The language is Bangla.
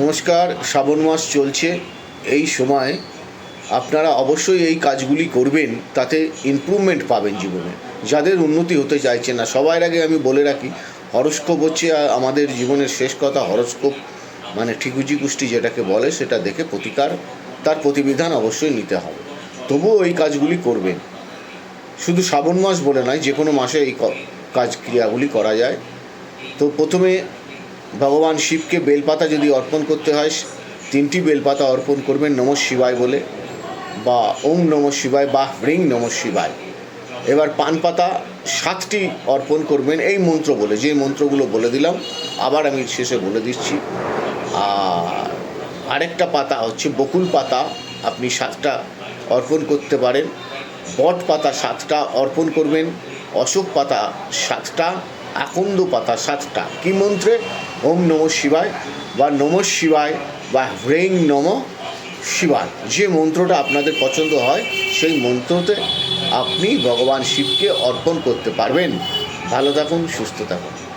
নমস্কার, শ্রাবণ মাস চলছে। এই সময় আপনারা অবশ্যই এই কাজগুলি করবেন, তাতে ইমপ্রুভমেন্ট পাবেন জীবনে। যাদের উন্নতি হতে চাইছে না সবার আগে আমি বলে রাখি, হরস্কোপ হচ্ছে আমাদের জীবনের শেষ কথা, হরস্কোপ মানে ঠিকুজি কুষ্টি যেটাকে বলে, সেটা দেখে প্রতিকার, তার প্রতিবিধান অবশ্যই নিতে হবে। তবুও এই কাজগুলি করবেন। শুধু শ্রাবণ মাস বলে নয় যে কোনো মাসে এই কাজ ক্রিয়াগুলি করা যায়। তো প্রথমে ভগবান শিবকে বেলপাতা যদি অর্পণ করতে হয়, তিনটি বেলপাতা অর্পণ করবেন নম শিবায় বলে, বা ওম নম শিবায়, বা হ্রিং নম শিবায়। এবার পান পাতা সাতটি অর্পণ করবেন, এই মন্ত্র বলে, যে মন্ত্রগুলো বলে দিলাম, আবার আমি শেষে বলে দিচ্ছি। আর আরেকটা পাতা হচ্ছে বকুল পাতা, আপনি সাতটা অর্পণ করতে পারেন। বট পাতা সাতটা অর্পণ করবেন, অশোক পাতা সাতটা আকন্দ পাতা সাতটা। কি মন্ত্রে? ওম নম শিবায় বা নম শিবায় বা হ্রেং নম শিবায়। যে মন্ত্রটা আপনাদের পছন্দ হয়, সেই মন্ত্রতে আপনি ভগবান শিবকে অর্পণ করতে পারবেন। ভালো থাকুন, সুস্থ থাকুন।